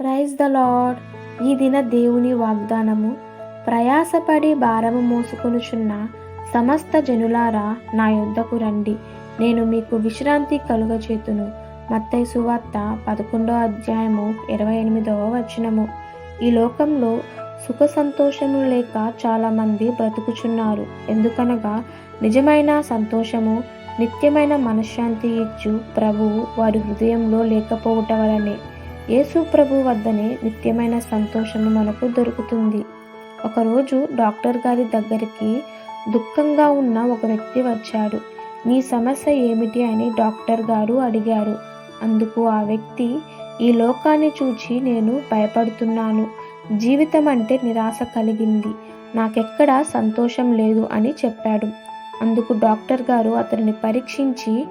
Praise the lord. ఈ దిన దేవుని వాగ్దానము. ప్రయాసపడి భారము మోసుకొనుచున్న సమస్త జనులారా నా యొద్దకు రండి. నేను మీకు విశ్రాంతి కలుగచేతును. మత్తయి సువార్త పదకొండో అధ్యాయము ఇరవై ఎనిమిదవ వచనము. ఈ లోకంలో సుఖ సంతోషము లేక చాలామంది బ్రతుకుచున్నారు. ఎందుకనగా నిజమైన సంతోషము నిత్యమైన మనశ్శాంతి ఇచ్చు ప్రభువు వారి హృదయంలో లేకపోవటం వలనే. యేసు ప్రభు వద్దనే నిత్యమైన సంతోషము మనకు దొరుకుతుంది. ఒకరోజు డాక్టర్ గారి దగ్గరికి దుఃఖంగా ఉన్న ఒక వ్యక్తి వచ్చాడు. నీ సమస్య ఏమిటి? అని డాక్టర్ గారు అడిగారు. అందుకు ఆ వ్యక్తి ఈ లోకాన్ని చూచి నేను భయపడుతున్నాను. జీవితం అంటే నిరాశ కలిగింది. నాకెక్కడా సంతోషం లేదు అని చెప్పాడు. అందుకు డాక్టర్ గారు అతనిని పరీక్షించి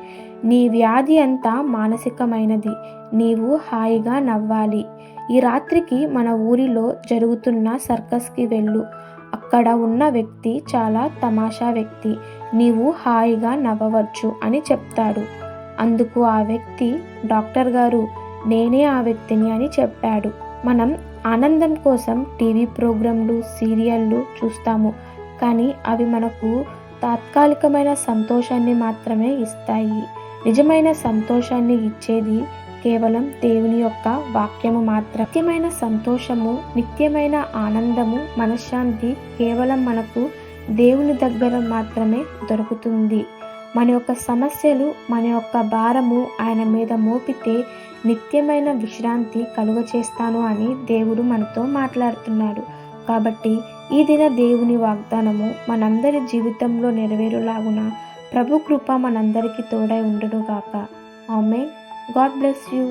నీ వ్యాధి అంతా మానసికమైనది. నీవు హాయిగా నవ్వాలి. ఈ రాత్రికి మన ఊరిలో జరుగుతున్న సర్కస్కి వెళ్ళు. అక్కడ ఉన్న వ్యక్తి చాలా తమాషా వ్యక్తి. నీవు హాయిగా నవ్వవచ్చు అని చెప్తాడు. అందుకు ఆ వ్యక్తి డాక్టర్ గారు నేనే ఆ వ్యక్తిని అని చెప్పాడు. మనం ఆనందం కోసం టీవీ ప్రోగ్రాంలు సీరియళ్ళు చూస్తాము. కానీ అవి మనకు తాత్కాలికమైన సంతోషాన్ని మాత్రమే ఇస్తాయి. నిజమైన సంతోషాన్ని ఇచ్చేది కేవలం దేవుని యొక్క వాక్యము మాత్రం నిత్యమైన సంతోషము నిత్యమైన ఆనందము మనశ్శాంతి కేవలం మనకు దేవుని దగ్గర మాత్రమే దొరుకుతుంది. మన యొక్క సమస్యలు మన యొక్క భారము ఆయన మీద మోపితే నిత్యమైన విశ్రాంతి కలుగ చేస్తాను అని దేవుడు మనతో మాట్లాడుతున్నాడు. కాబట్టి ఈ దిన దేవుని వాగ్దానము మనందరి జీవితంలో నెరవేరులాగున ప్రభు కృప మనందరికీ తోడై ఉండునుగాక. ఆమె గాడ్ బ్లెస్ యూ.